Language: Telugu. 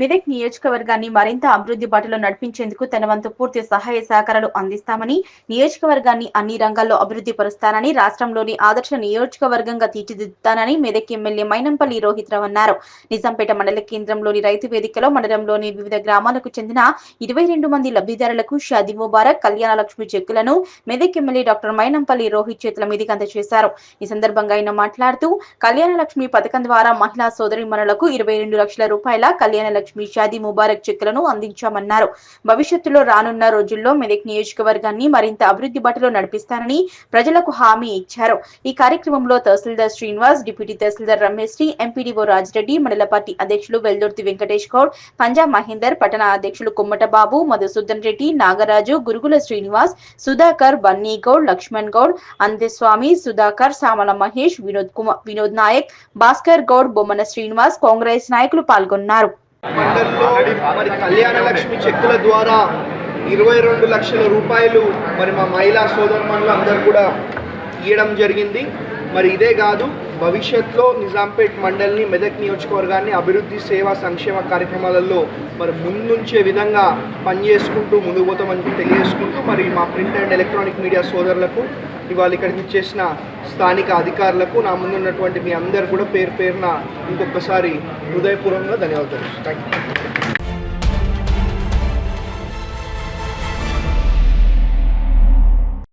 మెదక్ నియోజకవర్గాన్ని మరింత అభివృద్ధి బాటలో నడిపించేందుకు తన వంతు పూర్తి సహాయ సహకారాలు అందిస్తామని నియోజకవర్గాన్ని అన్ని రంగాల్లో అభివృద్ధి పరుస్తానని రాష్ట్రంలోని ఆదర్శ నియోజకవర్గంగా తీర్చిదిద్దుతానని మెదక్ ఎమ్మెల్యే మైనంపల్లి రోహిత్ రావు అన్నారు. నిజాంపేట మండల కేంద్రంలోని రైతు వేదికలో మండలంలోని వివిధ గ్రామాలకు చెందిన ఇరవై రెండు మంది లబ్ధిదారులకు షాది ముబారక్ కళ్యాణ లక్ష్మి చెక్కులను మెదక్ ఎమ్మెల్యే డాక్టర్ మైనంపల్లి రోహిత్ చేతుల మీదుగా అందజేశారు. ఈ సందర్భంగా ఆయన మాట్లాడుతూ కళ్యాణ లక్ష్మి పథకం ద్వారా మహిళా సోదరిమణులకు ఇరవై రెండు లక్షల రూపాయల కళ్యాణ లక్ష్మి షాదీ ముబారక్ చెక్కులను అందించామన్నారు. భవిష్యత్తులో రానున్న రోజుల్లో మెదక్ నియోజకవర్గాన్ని మరింత అభివృద్ధి బాటలో నడిపిస్తానని ప్రజలకు హామీ ఇచ్చారు. ఈ కార్యక్రమంలో తహసీల్దార్ శ్రీనివాస్ డిప్యూటీ తహసీల్దార్ రమేష్ ఎంపీడీఓ రాజిరెడ్డి మండల పార్టీ అధ్యక్షులు వెల్దుర్తి వెంకటేష్ గౌడ్ పంజాబ్ మహేందర్ పట్టణ అధ్యక్షులు కుమ్మట బాబు మధుసూదన్ రెడ్డి నాగరాజు గురుగుల శ్రీనివాస్ సుధాకర్ బన్నీ గౌడ్ లక్ష్మణ్ గౌడ్ అంతేస్వామి సుధాకర్ సామల మహేష్ వినోద్ కుమార్ వినోద్ నాయక్ భాస్కర్ గౌడ్ బొమ్మన శ్రీనివాస్ కాంగ్రెస్ నాయకులు పాల్గొన్నారు. మండలిలో మరి కళ్యాణ లక్ష్మి చెక్కుల ద్వారా ఇరవై రెండు లక్షల రూపాయలు మరి మా మహిళా సోదరుమణులు అందరూ కూడా ఇవ్వడం జరిగింది. మరి ఇదే కాదు భవిష్యత్తులో నిజాంపేట్ మండలిని మెదక్ నియోజకవర్గాన్ని అభివృద్ధి సేవా సంక్షేమ కార్యక్రమాలలో మరి ముందుంచే విధంగా పనిచేసుకుంటూ ముందుకుపోతామని తెలియజేసుకుంటూ మరి మా ప్రింట్ అండ్ ఎలక్ట్రానిక్ మీడియా సోదరులకు ఇవాళ ఇక్కడికి చేసిన స్థానిక అధికారులకు నా ముందున్నటువంటి మీ అందరు కూడా పేరు పేరున ఇంకొకసారి హృదయపూర్వకంగా ధన్యవాదాలు థ్యాంక్ యూ